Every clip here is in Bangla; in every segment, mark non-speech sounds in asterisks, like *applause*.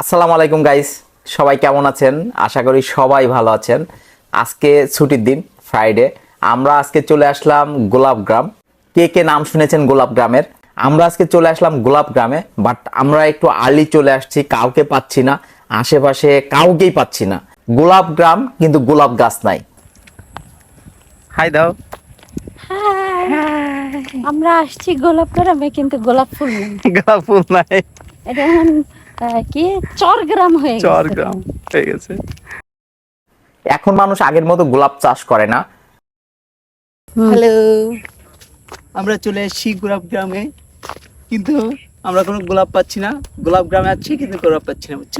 আসসালামু আলাইকুম গাইস সবাই কেমন আছেন? আশা করি সবাই ভালো আছেন। আজকে ছুটির দিন ফ্রাইডে আমরা আজকে চলে আসলাম গোলাপ গ্রাম। কে কে নাম শুনেছেন গোলাপ গ্রামের? আমরা আজকে চলে আসলাম গোলাপ গ্রামে বাট আমরা একটু আর্লি চলে আসছি কাউকে পাচ্ছি না। আশেপাশে কাউকেই পাচ্ছি না। গোলাপ গ্রাম কিন্তু গোলাপ গাছ নাই। হাই দাও। আমরা আসছি গোলাপ গ্রামে কিন্তু গোলাপ ফুল নেই। *laughs* গোলাপ ফুল নাই। এটা কি? চর গ্রাম হয়ে গেছে। চর গ্রাম হয়ে গেছে। এখন মানুষ আগের মতো গোলাপ চাষ করে না। হ্যালো। আমরা চলে এসেছি গোলাপ গ্রামে। কিন্তু আমরা কোনো গোলাপ পাচ্ছি না। গোলাপ গ্রামে আছি কিন্তু গোলাপ পাচ্ছি না বুঝছ?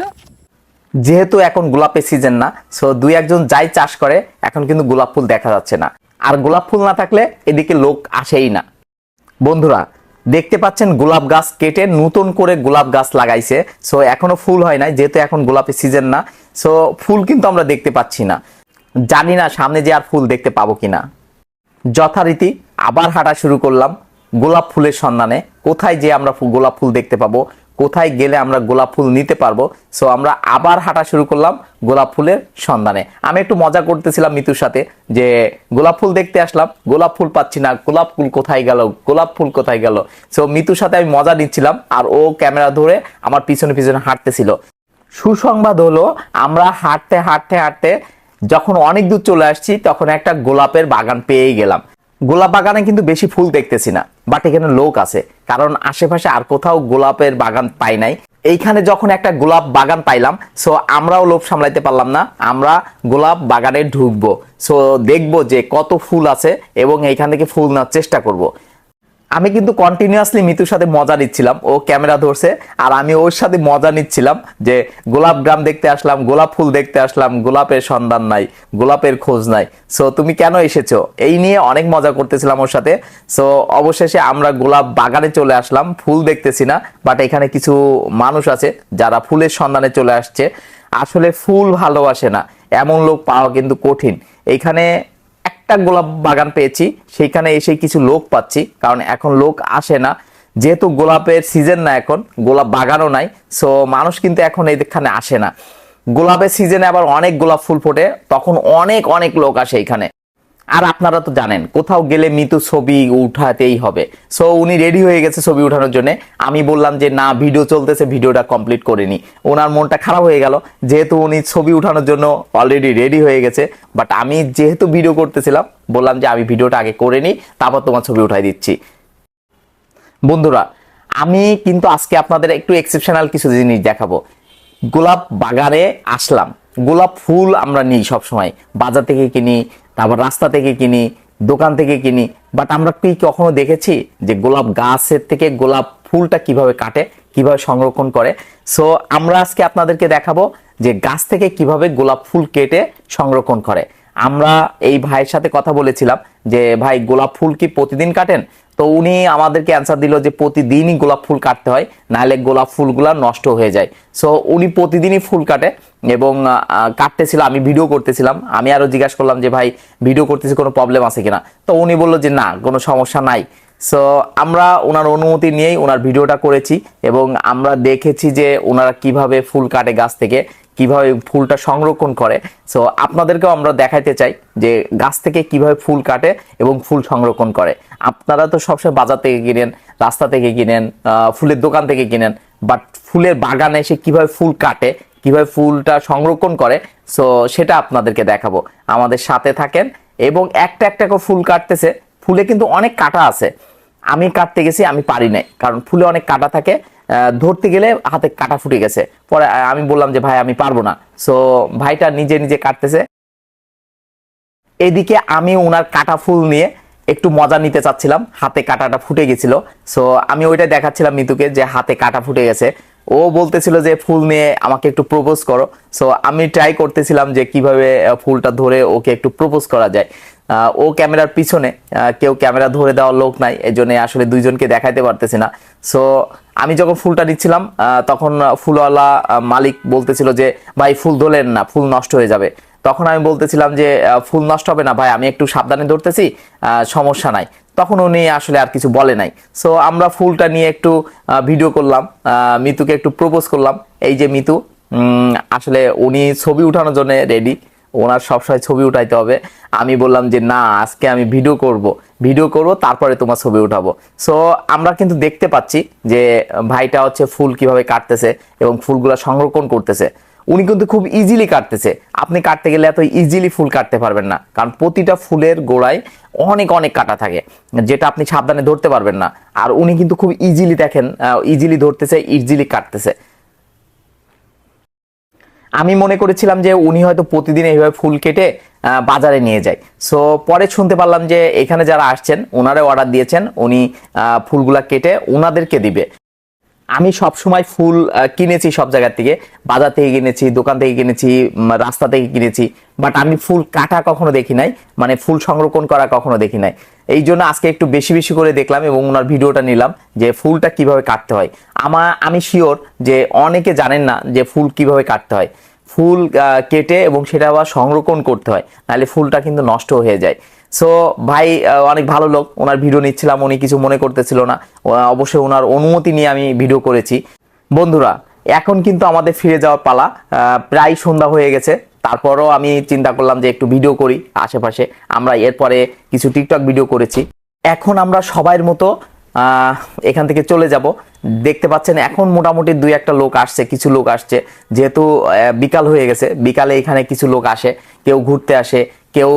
যেহেতু এখন গোলাপের সিজন না সো দুই একজন যাই চাষ করে এখন কিন্তু গোলাপ ফুল দেখা যাচ্ছে না। আর গোলাপ ফুল না থাকলে এদিকে লোক আসেই না। বন্ধুরা দেখতে পাচ্ছেন গোলাপ গাছ কেটে নতুন করে গোলাপ গাছ লাগাইছে। সো এখনও ফুল হয় নাই, যেহেতু এখন গোলাপের সিজন না। সো ফুল কিন্তু আমরা দেখতে পাচ্ছি না। জানি না সামনে যে আর ফুল দেখতে পাবো কিনা। যথারীতি আবার হাঁটা শুরু করলাম গোলাপ ফুলের সন্ধানে। কোথায় যে আমরা গোলাপ ফুল দেখতে পাবো? কোথায় গেলে আমরা গোলাপ ফুল নিতে পারব? সো আমরা আবার হাঁটা শুরু করলাম গোলাপ ফুলের সন্ধানে। আমি একটু মজা করতেছিলাম মিতুর সাথে যে গোলাপ ফুল দেখতে আসলাম, গোলাপ ফুল পাচ্ছি না, গোলাপ ফুল কোথায় গেল, গোলাপ ফুল কোথায় গেল। সো মিতুর সাথে আমি মজা নিচ্ছিলাম আর ও ক্যামেরা ধরে আমার পিছনে পিছনে হাঁটতেছিল। সুসংবাদ হলো, আমরা হাঁটতে হাঁটতে হাঁটতে যখন অনেক দূর চলে আসছি, তখন একটা গোলাপের বাগান পেয়েই গেলাম। গোলাপ বাগানে কিন্তু বেশি ফুল দেখতেছি না বাট এখানে লোক আছে। কারণ আশেপাশে আর কোথাও গোলাপের বাগান পাই নাই। এইখানে যখন একটা গোলাপ বাগান পাইলাম সো আমরাও লোভ সামলাইতে পারলাম না। আমরা গোলাপ বাগানে ঢুকবো সো দেখব যে কত ফুল আছে এবং এইখান থেকে ফুল নেওয়ার চেষ্টা করব। আমি কিন্তু কন্টিনিউয়াসলি মিতুর সাথে মজা নিচ্ছিলাম। ও ক্যামেরা ধরছে আর আমি ওর সাথে মজা নিচ্ছিলাম যে গোলাপ গ্রাম দেখতে আসলাম, গোলাপ ফুল দেখতে আসলাম, গোলাপের সন্ধান নাই, গোলাপের খোঁজ নাই। সো তুমি কেন এসেছ? এই নিয়ে অনেক মজা করতেছিলাম ওর সাথে। সো অবশেষে আমরা গোলাপ বাগানে চলে আসলাম, ফুল দেখতেছি না বাট এখানে কিছু মানুষ আছে যারা ফুলের সন্ধানে চলে আসছে। আসলে ফুল ভালোবাসে না, এমন লোক পাওয়া কিন্তু কঠিন। এইখানে একটা গোলাপ বাগান পেয়েছি, সেইখানে এসে কিছু লোক পাচ্ছি, কারণ এখন লোক আসে না। যেহেতু গোলাপের সিজন না এখন, গোলাপ বাগানও নাই সো মানুষ কিন্তু এখন এইখানে আসে না। গোলাপের সিজনে আবার অনেক গোলাপ ফুল ফোটে, তখন অনেক অনেক লোক আসে এখানে। আর আপনারা তো জানেন, কোথাও গেলে মিতু ছবি উঠাতেই হবে। সো উনি রেডি হয়ে গেছে ছবি উঠানোর জন্য। আমি বললাম যে, না ভিডিও চলতেছে ভিডিওটা কমপ্লিট করে করিনি। ওনার মনটা খারাপ হয়ে গেল। যেহেতু উনি ছবি উঠানোর জন্য অলরেডি রেডি হয়ে গেছে বাট আমি যেহেতু ভিডিও করতেছিলাম, বললাম যে, আমি ভিডিওটা আগে করে নিই, তারপর তোমার ছবি উঠাই দিচ্ছি। বন্ধুরা, আমি কিন্তু আজকে আপনাদের একটু এক্সেপশনাল কিছু জিনিস দেখাবো। গোলাপ বাগানে আসলাম। গোলাপ ফুল আমরা নিই সবসময়। বাজার থেকে কিনি, তারপর রাস্তা থেকে কিনি, দোকান থেকে কিনি। বাট আমরা কি কখনো দেখেছি যে গোলাপ গাছের থেকে গোলাপ ফুলটা কীভাবে কাটে, কীভাবে সংরক্ষণ করে? সো আমরা আজকে আপনাদেরকে দেখাবো যে গাছ থেকে কীভাবে গোলাপ ফুল কেটে সংরক্ষণ করে। আমরা এই ভাইয়ের সাথে কথা বলেছিলাম যে, ভাই, গোলাপ ফুল কি প্রতিদিন কাটেন? তো উনি আমাদেরকে অ্যান্সার দিল যে, প্রতিদিনই গোলাপ ফুল কাটতে হয়, নাহলে গোলাপ ফুলগুলা নষ্ট হয়ে যায়। সো উনি প্রতিদিনই ফুল কাটে এবং কাটতেছিল, আমি ভিডিও করতেছিলাম। আমি আরও জিজ্ঞাসা করলাম যে, ভাই ভিডিও করতেছি, কোনো প্রবলেম আছে কিনা? তো উনি বলল যে, না, কোনো সমস্যা নাই। সো আমরা ওনার অনুমতি নিয়েই ওনার ভিডিওটা করেছি এবং আমরা দেখেছি যে ওনারা কীভাবে ফুল কাটে গাছ থেকে, কীভাবে ফুলটা সংরক্ষণ করে। সো আপনাদেরকেও আমরা দেখাইতে চাই যে গাছ থেকে কীভাবে ফুল কাটে এবং ফুল সংরক্ষণ করে। আপনারা তো সবসময় বাজার থেকে কিনেন, রাস্তা থেকে কিনেন ফুলের দোকান থেকে কিনেন বাট ফুলের বাগানে এসে কীভাবে ফুল কাটে, কীভাবে ফুলটা সংরক্ষণ করে সো সেটা আপনাদেরকে দেখাবো। আমাদের সাথে থাকেন এবং একটা একটা করে ফুল কাটতেছে, ফুলে কিন্তু অনেক কাটা আছে। আমি কাটতে গেছি, আমি পারি নাই। কারণ ফুলে অনেক কাটা থাকে ধরতে গেলে হাতে কাটা ফুটে গেছে। পরে আমি বললাম যে, ভাই, আমি পারব না। সো ভাইটা নিজে নিজে কাটতেছে। এদিকে আমি ওনার কাটা ফুল নিয়ে একটু মজা নিতে চাচ্ছিলাম, হাতে কাটাটা ফুটে গেছিল। সো আমি ওইটা দেখাচ্ছিলাম মিতুকে যে, হাতে কাটা ফুটে গেছে। ও বলতেছিল যে, ফুল নিয়ে আমাকে একটু প্রপোজ করো। সো আমি ট্রাই করতেছিলাম যে, কীভাবে ফুলটা ধরে ওকে একটু প্রপোজ করা যায়। ও ক্যামেরার পিছনে কেউ ক্যামেরা ধরে দেওয়ার লোক নাই এই জন্য আসলে দুইজনকে দেখাইতে পারতেছি না। সো আমি যখন ফুলটা নিচ্ছিলাম তখন ফুলওয়ালা মালিক বলতেছিল যে, ভাই, ফুল ধরলেন না, ফুল নষ্ট হয়ে যাবে। তখন আমি বলতেছিলাম যে ফুল নষ্ট হবে না, ভাই, আমি একটু সাবধানে ধরতেছি সমস্যা নাই। তখন উনি আসলে আর কিছু বলে নাই। সো আমরা ফুলটা নিয়ে একটু ভিডিও করলাম মিতুকে একটু প্রপোজ করলাম। এই যে মিতু আসলে উনি ছবি উঠানোর জন্য রেডি ওনার সবসময় ছবি উঠাইতে হবে। আমি বললাম যে, না, আজকে আমি ভিডিও করব। ভিডিও করব, তারপরে তোমার ছবি উঠাবো। সো আমরা কিন্তু দেখতে পাচ্ছি যে, ভাইটা হচ্ছে ফুল কীভাবে কাটতেছে এবং ফুলগুলো সংরক্ষণ করতেছে। উনি কিন্তু খুব ইজিলি কাটতেছে। আপনি কাটতে গেলে এত ইজিলি ফুল কাটতে পারবেন না। কারণ প্রতিটা ফুলের গোড়ায় অনেক অনেক কাটা থাকে, যেটা আপনি সাবধানে ধরতে পারবেন না। আর উনি কিন্তু খুব ইজিলি দেখেন ইজিলি ধরতেছে ইজিলি কাটতেছে। আমি মনে করেছিলাম যে উনি হয়তো প্রতিদিন এইভাবে ফুল কেটে বাজারে নিয়ে যায়। সো পরে শুনতে পারলাম যে এখানে যারা আসছেন ওনারা অর্ডার দিয়েছেন, উনি ফুলগুলা কেটে ওনাদেরকে দিবে। আমি সব সময় ফুল কিনেছি সব জায়গা থেকে। বাজার থেকে কিনেছি, দোকান থেকে কিনেছি রাস্তা থেকে কিনেছি। বাট আমি ফুল কাটা কখনো দেখি নাই মানে ফুল সংরক্ষণ করা কখনো দেখি নাই। এই জন্য আজকে একটু বেশি বেশি করে দেখলাম এবং ওনার ভিডিওটা নিলাম যে ফুলটা কীভাবে কাটতে হয়। আমা, আমি শিওর যে অনেকে জানেন না যে ফুল কীভাবে কাটতে হয়। ফুল কেটে এবং সেটা আবার সংরক্ষণ করতে হয়, নাহলে ফুলটা কিন্তু নষ্ট হয়ে যায়। সো ভাই অনেক ভালো লোক। ওনার ভিডিও নিচ্ছিলাম, উনি কিছু মনে করতেছিল না। অবশ্যই ওনার অনুমতি নিয়ে আমি ভিডিও করেছি। বন্ধুরা, এখন কিন্তু আমাদের ফিরে যাওয়ার পালা। প্রায় সন্ধ্যা হয়ে গেছে। তারপরও আমি চিন্তা করলাম যে একটু ভিডিও করি আশেপাশে। আমরা এরপরে কিছু টিকটক ভিডিও করেছি। এখন আমরা সবাইয়ের মতো এখান থেকে চলে যাব। দেখতে পাচ্ছেন, এখন মোটামুটি দুই একটা লোক আসছে, কিছু লোক আসছে। যেহেতু বিকাল হয়ে গেছে, বিকালে এখানে কিছু লোক আসে, কেউ ঘুরতে আসে কেউ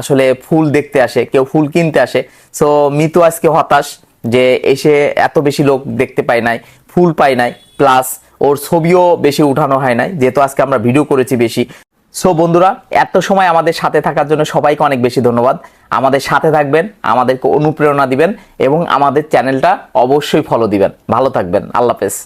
আসলে ফুল দেখতে আসে, কেউ ফুল কিনতে আসে। সো মিতু আজকে হতাশ যে এসে এত বেশি লোক দেখতে পাই নাই, ফুল পাই নাই প্লাস ওর ছবিও বেশি উঠানো হয় নাই, যেহেতু আজকে আমরা ভিডিও করেছি বেশি। সো বন্ধুরা, এত সময় আমাদের সাথে থাকার জন্য সবাইকে অনেক বেশি ধন্যবাদ। আমাদের সাথে থাকবেন, আমাদেরকে অনুপ্রেরণা দিবেন এবং আমাদের চ্যানেলটা অবশ্যই ফলো দিবেন। ভালো থাকবেন। আল্লাহ হাফেজ।